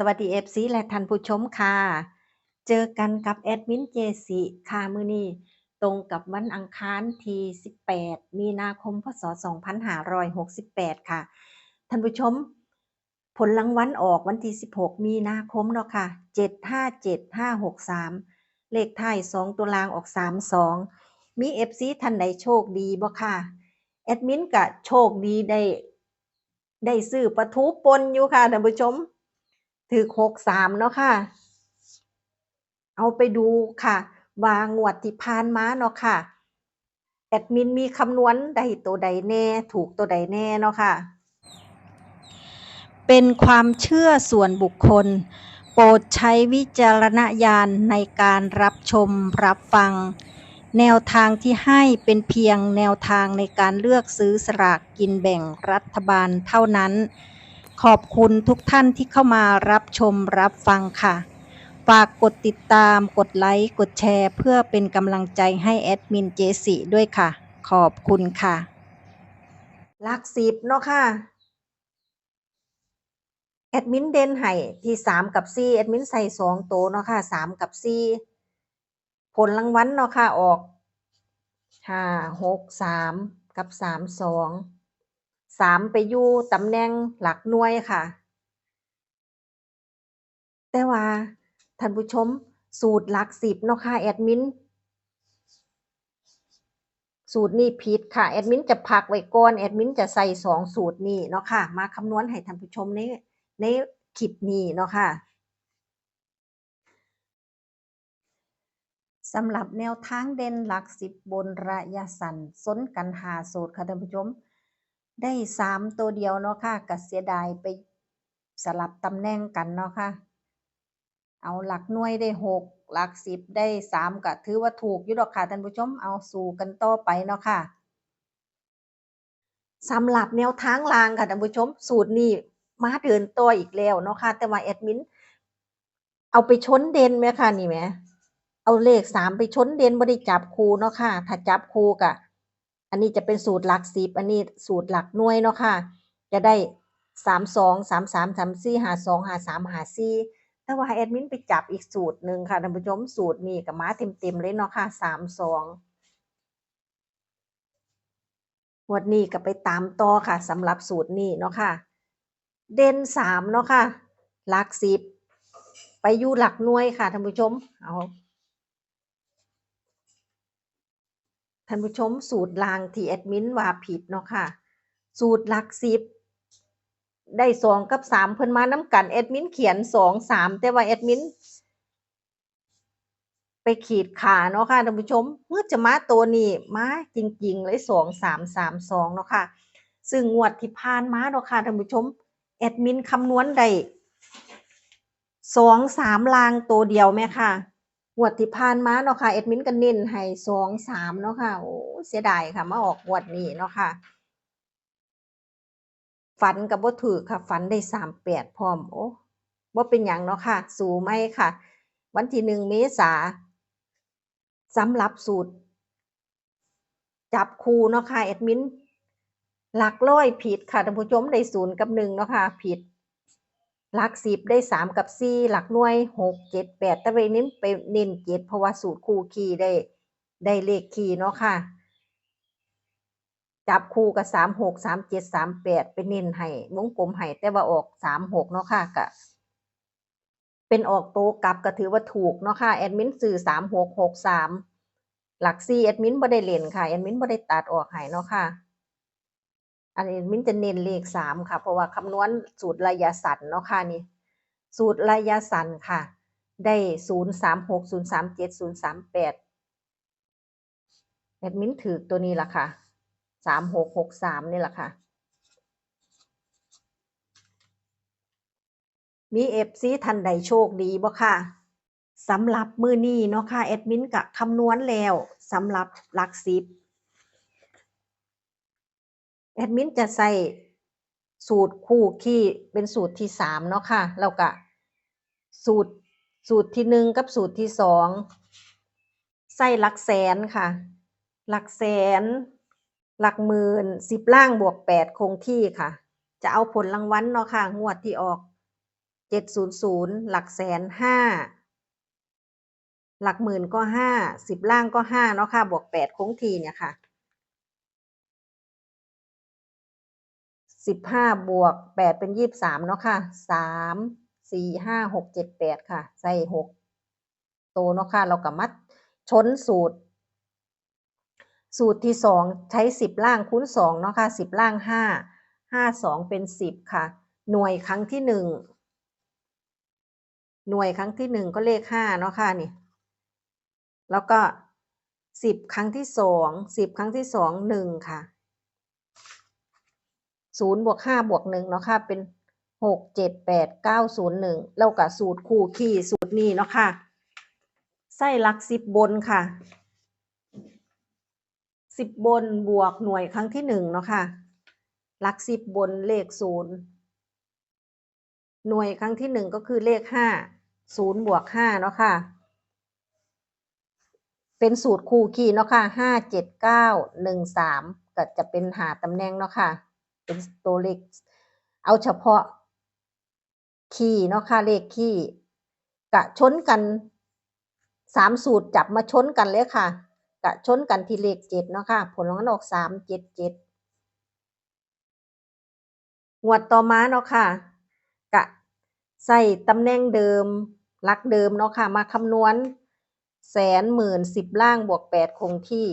สวัสดี FC และท่านผู้ชมค่ะ เจอกันกับแอดมินเจสิค่ะมือนี้ตรงกับวันอังคารที่ 18 มีนาคมพศ 2568 ค่ะ ท่านผู้ชม ผลรางวัลออกวันที่ 16 มีนาคมเนาะค่ะ 757563 เลขท้าย 2 ตัวล่างออก 32 มี FC ท่านใดโชคดีบ่ค่ะ แอดมินก็โชคดีได้ ได้ซื้อปลาทูปนอยู่ค่ะท่านผู้ชม ถือหกสามเนาะค่ะ เอาไปดูค่ะ ว่างวดที่ผ่านมาเนาะค่ะ แอดมินมีคำนวณได้ตัวใดแน่ ถูกตัวใดแน่เนาะค่ะ เป็นความเชื่อส่วนบุคคล โปรดใช้วิจารณญาณในการรับชมรับฟัง แนวทางที่ให้เป็นเพียงแนวทางในการเลือกซื้อสลากกินแบ่งรัฐบาลเท่านั้น ขอบคุณทุกท่านที่เข้ามารับชมรับฟังค่ะ ฝากกดติดตามกดไลค์กดแชร์ เพื่อเป็นกำลังใจให้แอดมินเจสิด้วยค่ะ ขอบคุณค่ะลักสิบเนาะค่ะ แอดมินเดนให้ที่สามกับสี่แอดมินใส่สองโตเนาะค่ะสามกับสี่ผลรางวัลเนาะค่ะออกห้าหกสามกับสามสอง สามไปอยู่ตำแหน่งหลักหน่วยค่ะ แต่ว่าท่านผู้ชมสูตรหลักสิบเนาะค่ะแอดมินสูตรนี้ผิดค่ะแอดมินจะพักไว้ก่อนแอดมินจะใส่สองสูตรนี้เนาะค่ะ มาคำนวณให้ท่านผู้ชมในในคลิปนี้เนาะค่ะสำหรับแนวทางเด่นหลักสิบบนระยะสั้นสนกันหาสูตรค่ะท่านผู้ชม ได้สามตัวเดียวเนาะค่ะก็เสียดายไปสลับตำแหน่งกันเนาะค่ะ เอาหลักหน่วยได้หกหลักสิบได้สามก็ถือว่าถูกยู่ดอกค่ะท่านผู้ชมเอาสู่กันต่อไปเนาะค่ะสำหรับแนวทางลางค่ะท่านผู้ชม สูตรนี้มาเดินต่ออีกแล้วเนาะค่ะ แต่ว่าแอดมินเอาไปชนเด่นไหมค่ะนี่ไหมเอาเลขสามไปชนเด่นบ่ได้จับคูเนาะค่ะ ถ้าจับคูกะ อันนี้จะเป็นสูตรหลักสิบอันนี้สูตรหลักหน่วยเนาะค่ะ จะได้สามสองสามสามสามสี่หาสองหาสามหาสี่แต่ว่าแอดมินไปจับอีกสูตรหนึ่งค่ะท่านผู้ชมสูตรนี้กับมาเต็มเต็มๆเลยเนาะค่ะสามสองวันนี้ก็ไปตามต่อค่ะสำหรับสูตรนี้เนาะค่ะ เด่นสามเนาะค่ะหลักสิบไปอยู่หลักหน่วยค่ะท่านผู้ชมเอา ท่านผู้ชมสูตรลางที่แอดมินว่าผิดเนาะค่ะ สูตรหลักสิบได้สองกับสามเพิ่นมาน้ำกันแอดมินเขียนสองสามแต่ว่าแอดมินไปขีดขาเนาะค่ะท่านผู้ชมเมื่อจะมาตัวนี้มาจริงๆเลยสองสามสามสองเนาะค่ะ ซึ่งงวดที่ผ่านมาเนาะค่ะท่านผู้ชมแอดมินคำนวณได้สองสามลางตัวเดียวแม่ค่ะ งวดที่ผ่านมาเนาะค่ะแอดมินก็เน้นให้สองสามเนาะค่ะโอ้เสียดายค่ะมาออกงวดนี้เนาะค่ะฝันกับบ่ถือค่ะฝันได้สามแปดพร้อมโอ้บ่เป็นหยังเนาะค่ะ สู่ไม่ค่ะ วันที่หนึ่งเมษาสำหรับสูตร จับคูเนาะค่ะแอดมินหลักร้อยผิดค่ะท่านผู้ชมได้ศูนย์กับหนึ่งเนาะค่ะผิด หลักสิบได้สามกับสี่หลักหน่วยหกเจ็ดแปดแต่ไปเน้นไปเน้นเจ็ดเพราะว่าสูตรคู่คีย์ได้ได้เลขคีเนาะค่ะ จับคู่กับสามหกสามเจ็ดสามแปดเป็นเน้นให้วงกลมให้แต่ว่าออกสามหกเนาะค่ะกะเป็นออกโตกลับก็ถือว่าถูกเนาะค่ะแอดมินสื่อสามหกหกสามหลักสี่แอดมินบ่ได้เล่นค่ะแอดมินบ่ได้ตัดออกให้เนาะค่ะ อันนี้มินจะเน้นเลขสามค่ะ เพราะว่าคำนวณสูตรระยะสั้นเนาะค่ะนี่ สูตรระยะสั้นค่ะ ได้ศูนย์สามหกศูนย์สามเจ็ดศูนย์สามแปดแอดมินถือตัวนี้ละค่ะสามหกหกสามนี่แหละค่ะ มีเอฟซีทันใดโชคดีบ่ค่ะสำหรับมือนี้เนาะค่ะแอดมินกะคำนวณแล้วสำหรับหลักสิบ แอดมินจะใส่สูตรคู่คี่เป็นสูตรที่สามเนาะค่ะแล้วก็สูตรสูตรที่หนึ่งกับสูตรที่สองใส่หลักแสนค่ะ หลักแสน หลักหมื่นสิบล่างบวกแปดคงที่ค่ะ จะเอาผลรางวัลเนาะค่ะงวดที่ออกเจ็ดศูนย์ศูนย์หลักแสนห้าหลักหมื่นก็ห้าสิบล่างก็ห้าเนาะค่ะบวกแปดคงทีเนี่ยค่ะ สิบห้าบวกแปดเป็นยี่สิบสามเนาะค่ะสามสี่ห้าหกเจ็ดแปดค่ะ ใส่หกโตเนาะค่ะ เรากับมัดชนสูตร สูตรที่สองใช้สิบล่างคูณสองเนาะค่ะสิบล่างห้าห้าสองเป็นสิบค่ะ หน่วยครั้งที่หนึ่งหน่วยครั้งที่หนึ่งก็เลขห้าเนาะค่ะนี่ แล้วก็สิบครั้งที่สองสิบครั้งที่สองหนึ่งค่ะ ศูนย์บวกห้าบวกหนึ่งเนาะค่ะเป็นหกเจ็ดแปดเก้าศูนย์หนึ่งแล้วกับสูตรคู่ขี้สูตรนี้เนาะค่ะไส้หลักสิบบนค่ะสิบบนบวกหน่วยครั้งที่หนึ่งเนาะค่ะหลักสิบบนเลขศูนย์หน่วยครั้งที่หนึ่งก็คือเลขห้าศูนย์บวกห้าเนาะค่ะ เป็นสูตรคู่คีย์เนาะค่ะห้าเจ็ดเก้าหนึ่งสามก็จะเป็นหาตำแหน่งเนาะค่ะ เป็นตัวเลขเอาเฉพาะคีย์เนาะค่ะเลขคีย์กะชนกันสามสูตรจับมาชนกันเลยค่ะ กะชนกันที่เลขเจ็ดเนาะค่ะ ผลลัพธ์ออกสามเจ็ดเจ็ดงวดต่อมาเนาะค่ะ กะใส่ตำแหน่งเดิมหลักเดิมเนาะค่ะ มาคำนวณแสนหมื่นสิบล่างบวกแปดคงที่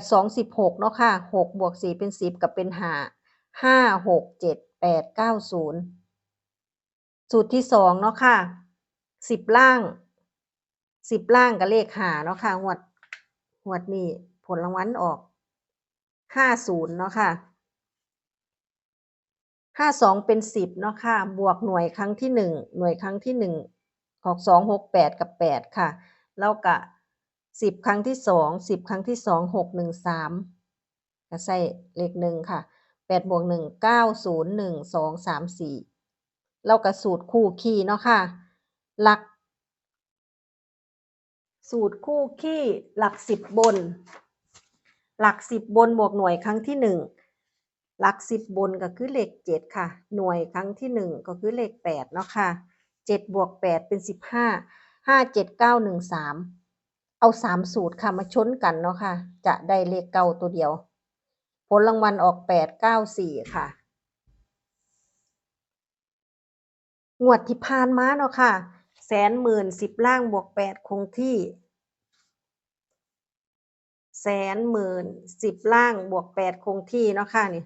ดสองสิบหกเนาะค่ะหกบวกสี่เป็นสิบกับเป็นหาห้าหกเจ็ดแปดเก้าศูนย์สูตรที่สองเนาะค่ะสิบล่างสิบล่างกับเลขหาเนาะค่ะหวดหวดนี้ผลรางวัลออกห้าศูนย์เนาะค่ะห้าสองเป็นสิบเนาะค่ะ บวกหน่วยครั้งที่หนึ่งหน่วยครั้งที่หนึ่งออกสองหกแปดกับแปดค่ะ แล้วก็ สิบครั้งที่สองสิบครั้งที่สองหกหนึ่งสามก็ใส่เลขหนึ่งค่ะแปดบวกหนึ่งเก้าศูนย์หนึ่งสองสามสี่แล้วก็สูตรคู่คีย์เนาะค่ะ หลัก สูตรคู่คีย์หลักสิบบน หลักสิบบนบวกหน่วยครั้งที่หนึ่งหลักสิบบนก็คือเลขเจ็ดค่ะ หน่วยครั้งที่หนึ่งก็คือเลขแปดเนาะค่ะเจ็ดบวกแปดเป็นสิบห้าห้าเจ็ดเก้าหนึ่งสาม เอาสามสูตรค่ะมาชนกันเนาะค่ะ จะได้เลขเก้าตัวเดียว ผลรางวัลออกแปดเก้าสี่ค่ะ งวดที่ผ่านมาเนาะค่ะ แสนหมื่นสิบล่างบวกแปดคงที่ แสนหมื่นสิบล่างบวกแปดคงที่เนาะค่ะนี่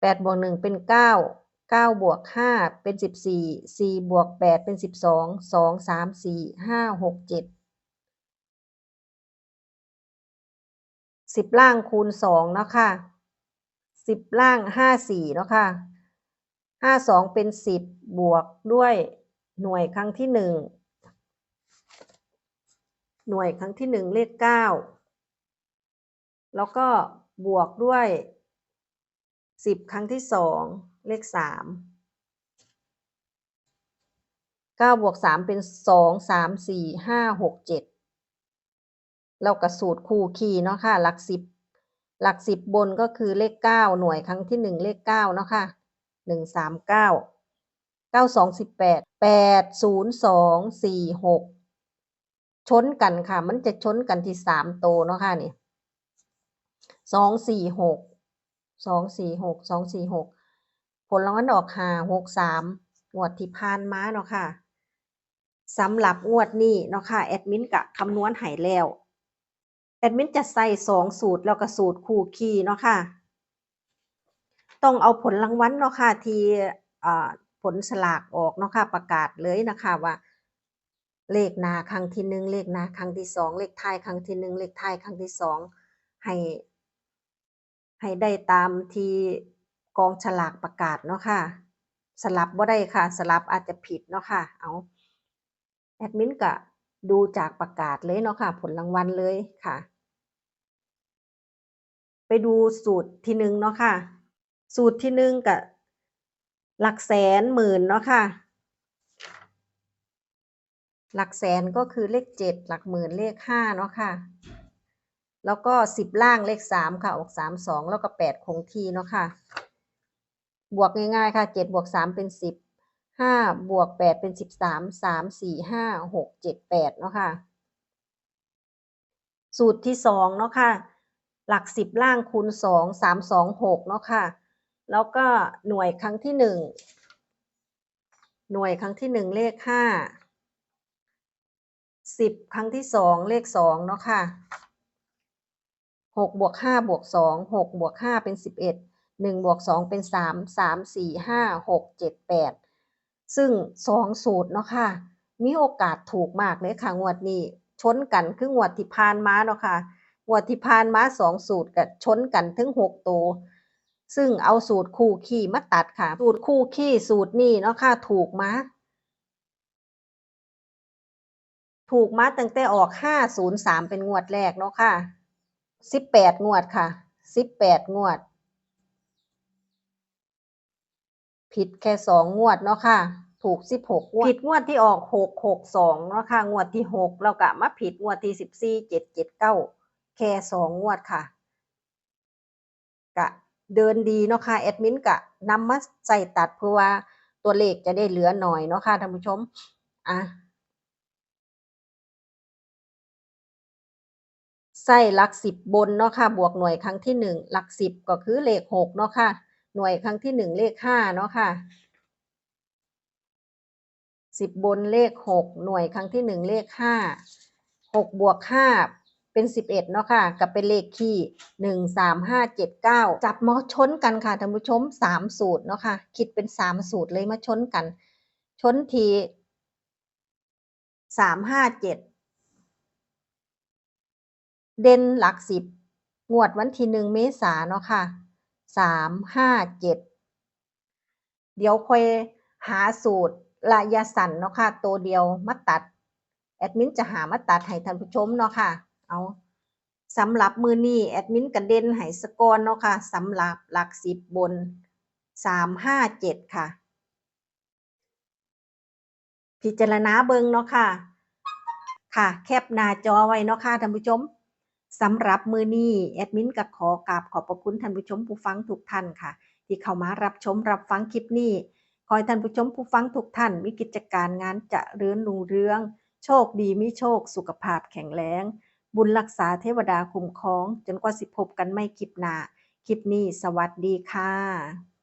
แปดบวกหนึ่งเป็นเก้า เก้าบวกห้าเป็นสิบสี่สี่บวกแปดเป็นสิบสองสองสามสี่ห้าหกเจ็ดสิบล่างคูณสองเนาะค่ะสิบล่างห้าสี่เนาะค่ะห้าสองเป็นสิบบวกด้วยหน่วยครั้งที่หนึ่งหน่วยครั้งที่หนึ่งเลขเก้าแล้วก็บวกด้วยสิบครั้งที่สอง เลขสามเก้าบวกสามเป็นสองสามสี่ห้าหกเจ็ดเรากระสูตรคู่คีเนาะค่ะ หลักสิบหลักสิบบนก็คือเลขเก้าหน่วยครั้งที่หนึ่งเลขเก้าเนาะค่ะหนึ่งสามเก้าเก้าสองสิบแปดแปดศูนย์สองสี่หกชนกันค่ะ มันจะชนกันที่สามโตเนาะค่ะนี่สองสี่หกสองสี่หกสองสี่หก ลรางวัลออกหาหกสามงวดที่ผ่านมาเนาะค่ะสำหรับงวดนี้เนาะค่ะแอดมินกะคำนวณให้แล้วแอดมินจะใส่สองสูตรแล้วก็สูตรคู่คีย์เนาะค่ะต้องเอาผลรางวัลเนาะค่ะที่ผลสลากออกเนาะค่ะประกาศเลยนะคะว่าเลขนาครั้งที่หนึ่งเลขนาครั้งที่สองเลขท้ายครั้งที่หนึ่งเลขท้ายครั้งที่สองให้ให้ได้ตามที่ กองฉลากประกาศเนาะค่ะ สลับบ่ได้ค่ะ สลับอาจจะผิดเนาะค่ะ เอาแอดมินก็ดูจากประกาศเลยเนาะค่ะ ผลรางวัลเลยค่ะ ไปดูสูตรที่หนึ่งเนาะค่ะ สูตรที่หนึ่งกับหลักแสนหมื่นเนาะค่ะ หลักแสนก็คือเลขเจ็ดหลักหมื่นเลขห้าเนาะค่ะ แล้วก็สิบล่างเลขสามค่ะ ออกสามสองแล้วก็แปดคงที่เนาะค่ะ บวกง่ายๆค่ะเจ็ดบวกสามเป็นสิบห้าบวกแปดเป็นสิบสามสามสี่ห้าหกเจ็ดแปดเนาะค่ะ สูตรที่สองเนาะค่ะ หลักสิบล่างคูณสองสามสองหกเนาะค่ะ แล้วก็หน่วยครั้งที่หนึ่งหน่วยครั้งที่หนึ่งเลขห้าสิบครั้งที่สองเลขสองเนาะค่ะหกบวกห้าบวกสองหกบวกห้าเป็นสิบเอ็ด หนึ่งบวกสองเป็นสามสามสี่ห้าหกเจ็ดแปดซึ่งสองสูตรเนาะค่ะ มีโอกาสถูกมากเลยค่ะ งวดนี้ชนกันคืองวดที่ผ่านมาเนาะค่ะงวดที่ผ่านมาสองสูตรกับชนกันถึงหกตัว ซึ่งเอาสูตรคู่ขี้มาตัดค่ะ สูตรคู่ขี้สูตรนี้เนาะค่ะถูกมาถูกมาตั้งแต่ออกห้าศูนย์สามเป็นงวดแรกเนาะค่ะสิบแปดงวดค่ะสิบแปดงวด ผิดแค่สองงวดเนาะค่ะ ถูกสิบหกงวด ผิดงวดที่ออกหกหกสองเนาะค่ะ งวดที่หกแล้วก็มาผิดงวดที่สิบสี่เจ็ดเจ็ดเก้าแค่สองงวดค่ะ กะเดินดีเนาะค่ะแอดมินกะนำมาใส่ตัดเพื่อว่าตัวเลขจะได้เหลือหน่อยเนาะค่ะท่านผู้ชม อะใส่หลักสิบบนเนาะค่ะ บวกหน่วยครั้งที่หนึ่งหลักสิบก็คือเลขหกเนาะค่ะ หน่วยครั้งที่หนึ่งเลขห้าเนาะค่ะสิบบนเลขหกหน่วยครั้งที่หนึ่งเลขห้าหกบวกห้าเป็นสิบเอ็ดเนาะค่ะ กับเป็นเลขคี่หนึ่งสามห้าเจ็ดเก้าจับมาชนกันค่ะท่านผู้ชมสามสูตรเนาะค่ะ คิดเป็นสามสูตรเลยมาชนกัน ชนทีสามห้าเจ็ดเด่นหลักสิบงวดวันที่หนึ่งเมษาเนาะค่ะ สามห้าเจ็ดเดี๋ยวค่อยหาสูตรระยะสั้นเนาะค่ะ ตัวเดียวมาตัด แอดมินจะหามาตัดให้ท่านผู้ชมเนาะค่ะ เอาสำหรับมือนี้แอดมินกระเด็นให้สกอนเนาะค่ะสำหรับหลักสิบบนสามห้าเจ็ดค่ะ พิจารณาเบิงเนาะค่ะ ค่ะ แคปหน้าจอไว้เนาะค่ะท่านผู้ชม สำหรับมือนี้แอดมินก็ขอกราบขอบพระคุณท่านผู้ชมผู้ฟังทุกท่านค่ะ ที่เข้ามารับชมรับฟังคลิปนี้ขอให้ท่านผู้ชมผู้ฟังทุกท่าน มีกิจการงานจะเรือนรุ่งเรือง โชคดีมีโชค สุขภาพแข็งแรงบุญรักษาเทวดาคุ้มครอง จนกว่าสิพบกันไม่คลิปหน้าคลิปนี้สวัสดีค่ะ